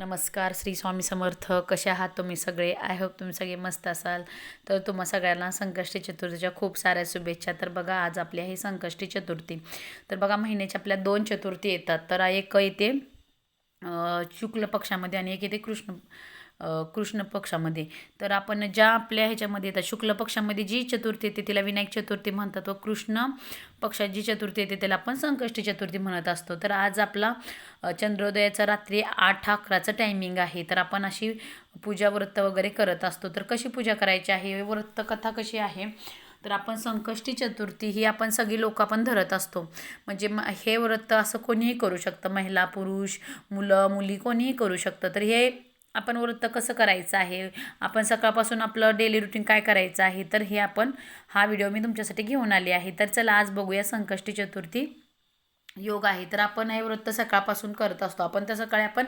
नमस्कार श्री स्वामी समर्थ. कसे आहात तुम्ही सगळे? आय होप तुम्ही सगळे मस्त असाल. तर तुम्हा सगळ्यांना संकष्टी चतुर्थीच्या खूप साऱ्या शुभेच्छा. तर बघा आज आपली आहे संकष्टी चतुर्थी. तर बघा महिन्याच्या आपल्या दोन चतुर्थी येतात. तर एक येते शुक्ल पक्षामध्ये आणि एक येते कृष्ण कृष्ण पक्षामध्ये. तर आपण ज्या आपल्या ह्याच्यामध्ये येतात शुक्ल पक्षामध्ये जी चतुर्थी येते तिला विनायक चतुर्थी म्हणतात व कृष्ण पक्षात जी चतुर्थी येते त्याला आपण संकष्टी चतुर्थी म्हणत असतो. तर आज आपला चंद्रोदयाचा रात्री आठ अकराचं टायमिंग आहे. तर आपण अशी पूजा व्रत वगैरे करत असतो. तर कशी पूजा करायची आहे? व्रत कथा कशी आहे? तर आपण संकष्टी चतुर्थी ही आपण सगळी लोक आपण धरत असतो. म्हणजे म हे व्रत असं कोणीही करू शकतं. महिला पुरुष मुलं मुली कोणीही करू शकतं. तर हे आपण व्रत कसं करायचं आहे? आपण सकाळपासून आपलं डेली रुटीन काय करायचं आहे? तर हे आपण हा व्हिडिओ मी तुमच्यासाठी घेऊन आले आहे. तर चला आज बघूया संकष्टी चतुर्थी योग आहे. तर आपण हे व्रत सकाळपासून करत असतो. आपण त्या सकाळी आपण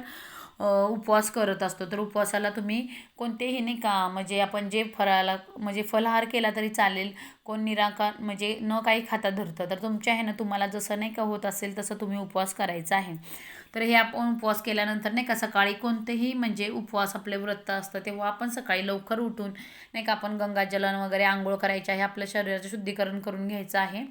उपवास करत असतो. तर उपवासाला तुम्ही कोणतेही नाही का म्हणजे आपण जे फराला म्हणजे फलाहार केला तरी चालेल. कोण निराकार म्हणजे न काही खाता धरतं. तर तुमच्या आहे ना तुम्हाला जसं नाही का होत असेल तसं तुम्ही उपवास करायचा आहे. तर हे आपण उपवास केल्यानंतर नाही का सकाळी कोणतेही म्हणजे उपवास आपले व्रत असतं तेव्हा आपण सकाळी लवकर उठून नाही का आपण गंगाजलन वगैरे आंघोळ करायची आहे. आपल्या शरीराचं शुद्धीकरण करून घ्यायचं आहे.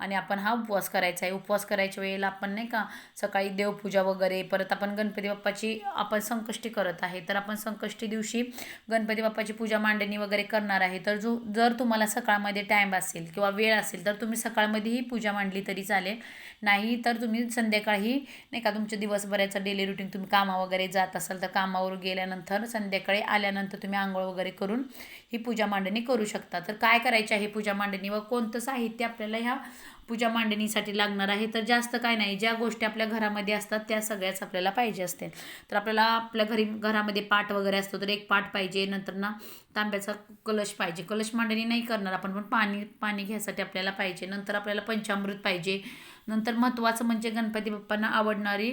आणि आपण हा उपवास करायचा आहे. उपवास करायच्या वेळेला आपण नाही का सकाळी देवपूजा वगैरे परत आपण गणपती बाप्पाची आपण संकष्टी करत आहे. तर आपण संकष्टी दिवशी गणपती बाप्पाची पूजा मांडणी वगैरे करणार आहे. तर जो जर तुम्हाला सकाळमध्ये टाईम असेल किंवा वेळ असेल तर तुम्ही सकाळमध्येही पूजा मांडली तरी चालेल. नाही तर तुम्ही संध्याकाळी नाही का तुमच्या दिवसभराचं डेली रुटीन तुम्ही कामा वगैरे जात असाल तर कामावर गेल्यानंतर संध्याकाळी आल्यानंतर तुम्ही आंघोळ वगैरे करून ही पूजा मांडणी करू शकता. तर काय करायचे आहे पूजा मांडणी व कोणतं साहित्य आपल्याला ह्या पूजा मांडणीसाठी लागणार आहे. तर जास्त काय नाही ज्या गोष्टी आपल्या घरामध्ये असतात त्या सगळ्याच आपल्याला पाहिजे असते तर आपल्याला आपल्या घरी घरामध्ये पाट वगैरे असतो तर एक पाट पाहिजे. नंतर ना तांब्याचा कलश पाहिजे. कलश मांडणी नाही करणार आपण पण पाणी पाणी घ्यायसाठी आपल्याला पाहिजे. नंतर आपल्याला पंचामृत पाहिजे. नंतर महत्त्वाचं म्हणजे गणपती बाप्पांना आवडणारी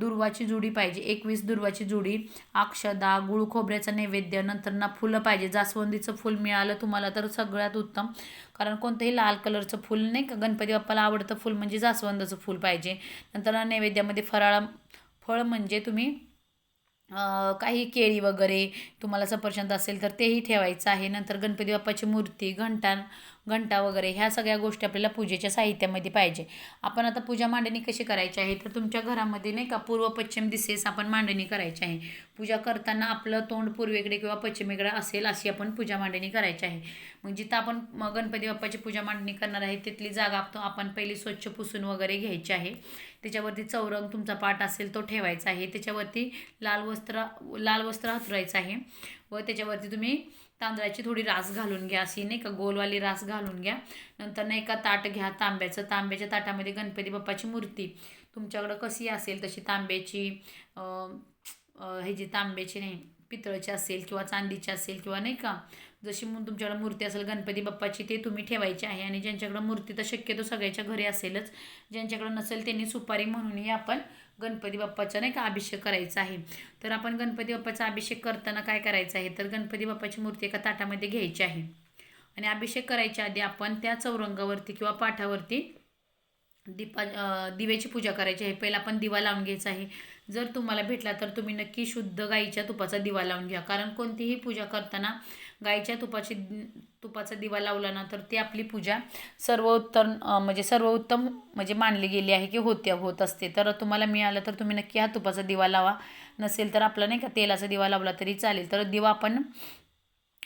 दुर्वाची जुडी पाहिजे. एकवीस दुर्वाची जुडी. अक्षदा गुळ खोबऱ्याचं नैवेद्य नंतर ना फुलं पाहिजे. जास्वंदीचं फुल मिळालं तुम्हाला तर सगळ्यात उत्तम. कारण कोणतंही लाल कलरचं फुल नाही का गणपती बाप्पाला आवडतं फुल म्हणजे जास्वंदाचं फुल पाहिजे. नंतर नैवेद्यामध्ये फराळ फळ म्हणजे तुम्ही काही केळी वगैरे तुम्हाला सफरचंद असेल तर तेही ठेवायचं आहे. नंतर गणपती बाप्पाची मूर्ती घंटा घंटा वगैरे ह्या सगळ्या गोष्टी आपल्याला पूजेच्या साहित्यामध्ये पाहिजे. आपण आता पूजा मांडणी कशी करायची आहे? तर तुमच्या घरामध्ये नाही का पूर्व पश्चिम दिशेस आपण मांडणी करायची आहे. पूजा करताना आपलं तोंड पूर्वेकडे किंवा पश्चिमेकडे असेल अशी आपण पूजा मांडणी करायची आहे. मग जिथं आपण गणपती बाप्पाची पूजा मांडणी करणार आहे तिथली जागा तो आपण पहिली स्वच्छ पुसून वगैरे घ्यायची आहे. त्याच्यावरती चौरंग तुमचा पाठ असेल तो ठेवायचा आहे. त्याच्यावरती लाल वस्त्र लाल वस्त्र हातरायचं आहे. व त्याच्यावरती तुम्ही तांदळाची थोडी रास घालून घ्या अशी नाही का? गोलवाली रास घालून घ्या. नंतर नाही एका ताट घ्या तांब्याचं. तांब्याच्या ताटामध्ये गणपती बाप्पाची मूर्ती. तुमच्याकडं कशी असेल तशी तांब्याची हे जी तांब्याची नाही पितळची असेल किंवा चांदीची असेल किंवा नाही का? जशी म्हणून तुमच्याकडं मूर्ती असेल गणपती बाप्पाची ते तुम्ही ठेवायची आहे. आणि ज्यांच्याकडं मूर्ती तर शक्यतो सगळ्याच्या घरी असेलच. ज्यांच्याकडं नसेल त्यांनी सुपारी म्हणूनही आपण गणपती बाप्पाचा नाही का अभिषेक करायचा आहे. तर आपण गणपती बाप्पाचा अभिषेक करताना काय करायचं आहे? तर गणपती बाप्पाची मूर्ती एका ताटामध्ये घ्यायची आहे. आणि अभिषेक करायच्या आधी आपण त्या चौरंगावरती किंवा पाठावरती दीपा दिव्याची पूजा करायची आहे. पहिला आपण दिवा लावून घ्यायचा आहे. जर तुम्हाला भेटला तर तुम्ही नक्की शुद्ध गाईच्या तुपाचा दिवा लावून घ्या. कारण कोणतीही पूजा करताना गाईच्या तुपाची तुपाचा दिवा लावला ना तर ती आपली पूजा सर्वोत्तम म्हणजे सर्वोत्तम म्हणजे मानली गेली आहे की होते होत असते. तर तुम्हाला मिळालं तर तुम्ही नक्की हा तुपाचा दिवा लावा. नसेल तर आपला नाही का तेलाचा दिवा लावला तरी चालेल. तर दिवा आपण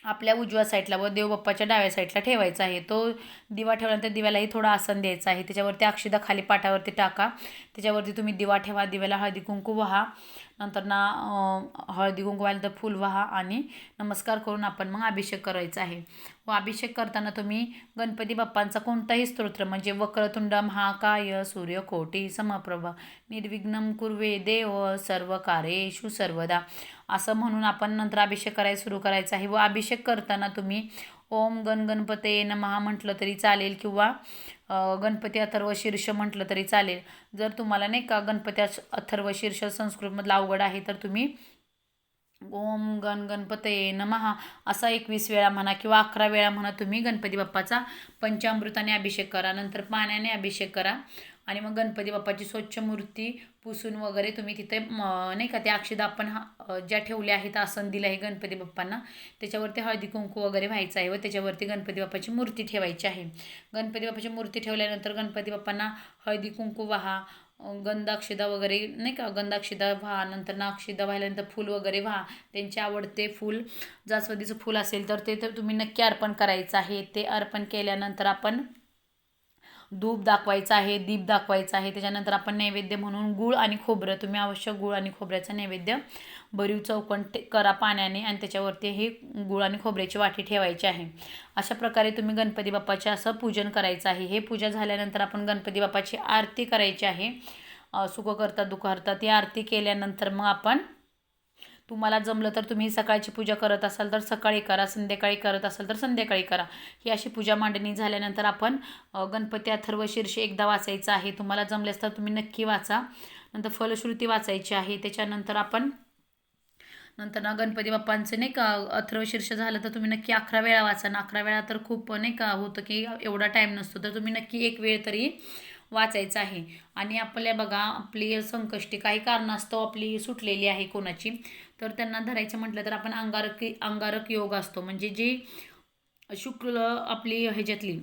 आपल्या उजव्या साईडला व देवबाप्पाच्या डाव्या साईडला ठेवायचा आहे. तो दिवा ठेवल्यानंतर दिव्यालाही थोडा आसन द्यायचा आहे. त्याच्यावरती अक्षदा खाली पाटावरती टाका. त्याच्यावरती तुम्ही दिवा ठेवा दिव्याला हळदी कुंकू वाहा नंतर ना हळदी कुंकू व्हायला तर फूल वाहा आणि नमस्कार करून आपण मग अभिषेक करायचा आहे. व अभिषेक करताना तुम्ही गणपती बाप्पांचा कोणताही स्तोत्र म्हणजे वक्रतुंड महाकाय सूर्यकोटी समप्रभा निर्विघ्नम कुर्वे देव सर्व कार्येशु सर्वदा असं म्हणून आपण नंतर अभिषेक करायला सुरू करायचा आहे. व अभिषेक करताना तुम्ही ओम गण गणपते नमहा म्हटलं तरी चालेल किंवा गणपती अथर्व शीर्ष म्हटलं तरी चालेल. जर तुम्हाला नाही का गणपती अथर्व शीर्ष संस्कृतमधला अवघड आहे तर तुम्ही ओम गण गणपतये नमहा असा एकवीस वेळा म्हणा किंवा अकरा वेळा म्हणा तुम्ही गणपती बाप्पाचा पंचामृताने अभिषेक करा. नंतर पाण्याने अभिषेक करा. आणि मग गणपती बाप्पाची स्वच्छ मूर्ती पुसून वगैरे तुम्ही तिथे नाही का ते अक्षदा आपण हा ज्या ठेवल्या आहेत आसन दिलं आहे गणपती बाप्पांना त्याच्यावरती हळदी कुंकू वगैरे व्हायचं आहे व त्याच्यावरती गणपती बाप्पाची मूर्ती ठेवायची आहे. गणपती बाप्पाची मूर्ती ठेवल्यानंतर गणपती बाप्पांना हळदी कुंकू वाहा गंधाक्षदा गंधाक्षिदा वगैरे नाही का गंधाक्षिदा व्हा नंतर नाक्षिदा व्हायल्यानंतर फूल वगैरे व्हा त्यांचे आवडते फूल जास्वंदीचं फूल असेल तर ते तर तुम्ही नक्की अर्पण करायचं आहे. ते अर्पण केल्यानंतर आपण धूप दाखवायचं आहे दीप दाखवायचं आहे. त्याच्यानंतर आपण नैवेद्य म्हणून गूळ आणि खोबरं. तुम्ही अवश्य गूळ आणि खोबऱ्याचं नैवेद्य भरीव चौकण ते करा पाण्याने आणि त्याच्यावरती हे गूळ आणि खोबऱ्याची वाटी ठेवायची आहे. अशा प्रकारे तुम्ही गणपती बाप्पाचे असं पूजन करायचं आहे. हे पूजा झाल्यानंतर आपण गणपती बाप्पाची आरती करायची आहे. अ, सुख दुःख ती आरती केल्यानंतर मग आपण तुम्हाला जमलं तर तुम्ही सकाळची पूजा करत असाल तर सकाळी करा संध्याकाळी करत असाल तर संध्याकाळी करा. ही अशी पूजा मांडणी झाल्यानंतर आपण गणपती अथर्व शीर्ष एकदा वाचायचं आहे. तुम्हाला जमल्यास तर तुम्ही नक्की वाचा. नंतर फलश्रुती वाचायची आहे. त्याच्यानंतर आपण नंतर ना गणपती बाप्पांचं नाही का अथर्व शीर्ष झालं तर तुम्ही नक्की अकरा वेळा वाचा. ना अकरा वेळा तर खूप नाही का होतं की एवढा टाईम नसतो. तर तुम्ही नक्की एक वेळ तरी वाचायचं आहे. आणि आपल्या बघा आपली संकष्टी काही कारणास्तव आपली सुटलेली आहे कोणाची. तर त्यांना धरायचं म्हटलं तर आपण अंगारक अंगारक योग असतो. म्हणजे जी शुक्ल आपली ह्याच्यातली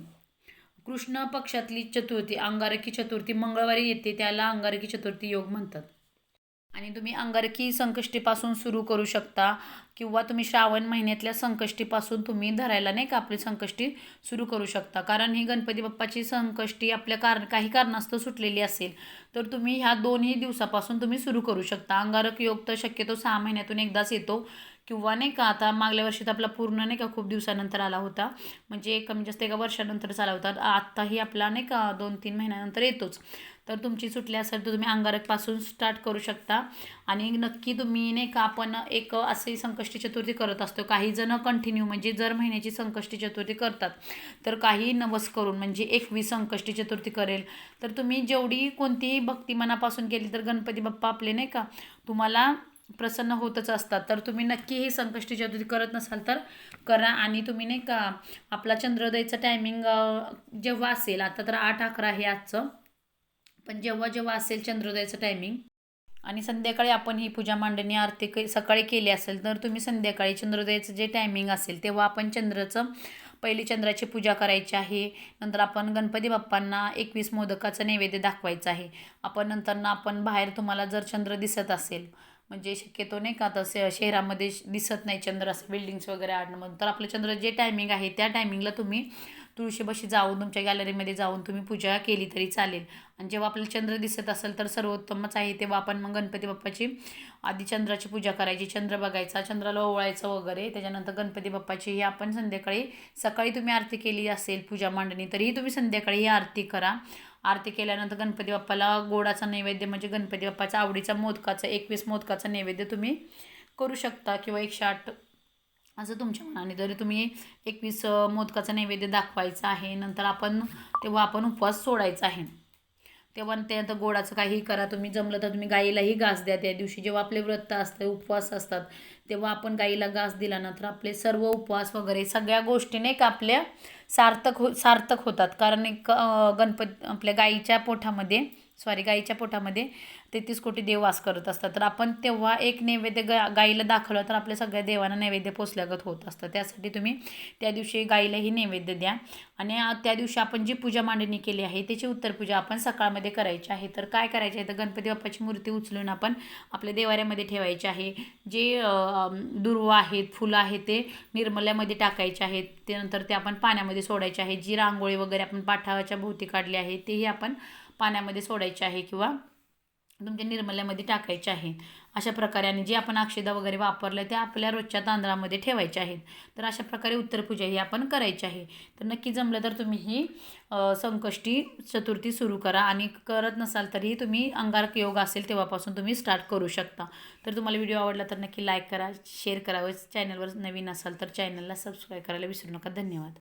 कृष्ण पक्षातली चतुर्थी अंगारकी चतुर्थी मंगळवारी येते त्याला अंगारकी चतुर्थी योग म्हणतात. आणि तुम्ही अंगारकी संकष्टीपासून सुरू करू शकता किंवा तुम्ही श्रावण महिन्यातल्या संकष्टीपासून तुम्ही धरायला नाही का आपली संकष्टी सुरू करू शकता. कारण ही गणपती बाप्पाची संकष्टी आपल्या कारण काही कारणास्तव सुटलेली असेल तर तुम्ही ह्या दोन्ही दिवसापासून तुम्ही सुरू करू शकता. अंगारक योग तर शक्यतो सहा महिन्यातून एकदाच येतो. किंवा नाही का आता मागल्या वर्षी तर आपला पूर्ण नाही का खूप दिवसानंतर आला होता. म्हणजे कमी जास्त एका वर्षानंतरच आला होता. आत्ताही आपला नाही का दोन तीन महिन्यानंतर येतोच. तर तुमची सुटली असेल तर तुम्ही अंगारकपासून स्टार्ट करू शकता. आणि नक्की तुम्ही नाही का आपण एक असे संकष्टी चतुर्थी करत असतो. काही जण कंटिन्यू म्हणजे जर महिन्याची संकष्टी चतुर्थी करतात. तर काही नवस करून म्हणजे एकवीस संकष्टी चतुर्थी करेल. तर तुम्ही जेवढी कोणतीही भक्ती मनापासून केली तर गणपती बाप्पा आपले नाही का तुम्हाला प्रसन्न होतच असतात. तर तुम्ही नक्की ही संकष्टी चतुर्थी करत नसाल तर करा आणि तुम्ही नाही का आपला चंद्रोदयचं टायमिंग जेव्हा असेल आता तर आठ अकरा आहे आजचं पण जेव्हा जेव्हा असेल चंद्रोदयाचं टायमिंग आणि संध्याकाळी आपण ही पूजा मांडणी आरती सकाळी केली असेल तर तुम्ही संध्याकाळी चंद्रोदयाचं जे टायमिंग असेल तेव्हा आपण चंद्राचं पहिली चंद्राची पूजा करायची आहे. नंतर आपण गणपती बाप्पांना एकवीस मोदकाचं नैवेद्य दाखवायचं आहे. आपण नंतर ना आपण बाहेर तुम्हाला जर चंद्र दिसत असेल म्हणजे शक्यतो नाही का आता शहरामध्ये दिसत नाही चंद्र असं बिल्डिंग्स वगैरे आणणं तर आपलं चंद्र जे टायमिंग आहे त्या टायमिंगला तुम्ही तुळशीपाशी जाऊन तुमच्या गॅलरीमध्ये जाऊन तुम्ही पूजा केली तरी चालेल. आणि जेव्हा आपल्याला चंद्र दिसत असेल तर सर्वोत्तमच आहे तेव्हा आपण मग गणपती बाप्पाची आधी चंद्राची पूजा करायची. चंद्र बघायचा चंद्राला ओवाळायचं वगैरे. त्याच्यानंतर गणपती बाप्पाची ही आपण संध्याकाळी सकाळी तुम्ही आरती केली असेल पूजा मांडणी तरीही तुम्ही संध्याकाळी ही आरती करा. आरती केल्यानंतर गणपती बाप्पाला गोडाचा नैवेद्य म्हणजे गणपती बाप्पाचा आवडीचा मोदकाचा एकवीस मोदकाचा नैवेद्य तुम्ही करू शकता. किंवा एकशे आठ असं तुमच्या मनाने जरी तुम्ही एकवीस मोदकाचा नैवेद्य दाखवायचा आहे. नंतर आपण तेव्हा आपण उपवास सोडायचा आहे. तेव्हा ते आता गोडाचं काही करा. तुम्ही जमलं तर तुम्ही गाईलाही घास द्या. त्या दिवशी जेव्हा आपले व्रत असते उपवास असतात तेव्हा आपण गाईला घास दिला ना तर आपले सर्व उपवास वगैरे सगळ्या गोष्टी नाही का आपल्या सार्थक हो सार्थक होतात. कारण एक गणपती गणपत आपल्या गाईच्या पोठामध्ये सॉरी गाईच्या पोटामध्ये तेहतीस कोटी देव वास करत असतात. तर आपण तेव्हा एक नैवेद्य गा गाईला दाखवलं तर आपल्या सगळ्या देवांना नैवेद्य पोचल्यागत होत असतं. त्यासाठी तुम्ही त्या दिवशी गाईलाही नैवेद्य द्या. आणि त्या दिवशी आपण जी पूजा मांडणी केली आहे त्याची उत्तरपूजा आपण सकाळमध्ये करायची आहे. तर काय करायचे आहे? तर गणपती बाप्पाची मूर्ती उचलून आपण आपल्या देवाऱ्यामध्ये ठेवायची आहे. जे दुर्व दुर्वा आहेत फुलं आहेत ते निर्मल्यामध्ये टाकायचे आहेत. त्यानंतर ते आपण पाण्यामध्ये सोडायचे आहे. जी रांगोळी वगैरे आपण पाठावाच्या भोवती काढली आहे तेही आपण पाण्यामध्ये सोडायचे आहे किंवा तुमच्या निर्मल्यामध्ये टाकायचे आहे. अशा प्रकारे आणि जे आपण अक्षदा वगैरे वापरलं ते आपल्या रोजच्या तांदळामध्ये ठेवायचे आहेत. तर अशा प्रकारे उत्तरपूजा ही आपण करायची आहे. तर नक्की जमलं तर तुम्ही ही संकष्टी चतुर्थी सुरू करा आणि करत नसाल तरी तुम्ही अंगारक योग असेल तेव्हापासून तुम्ही स्टार्ट करू शकता. तर तुम्हाला व्हिडिओ आवडला तर नक्की लाईक करा शेअर करा व चॅनलवर नवीन असाल तर चॅनलला सबस्क्राईब करायला विसरू नका. धन्यवाद.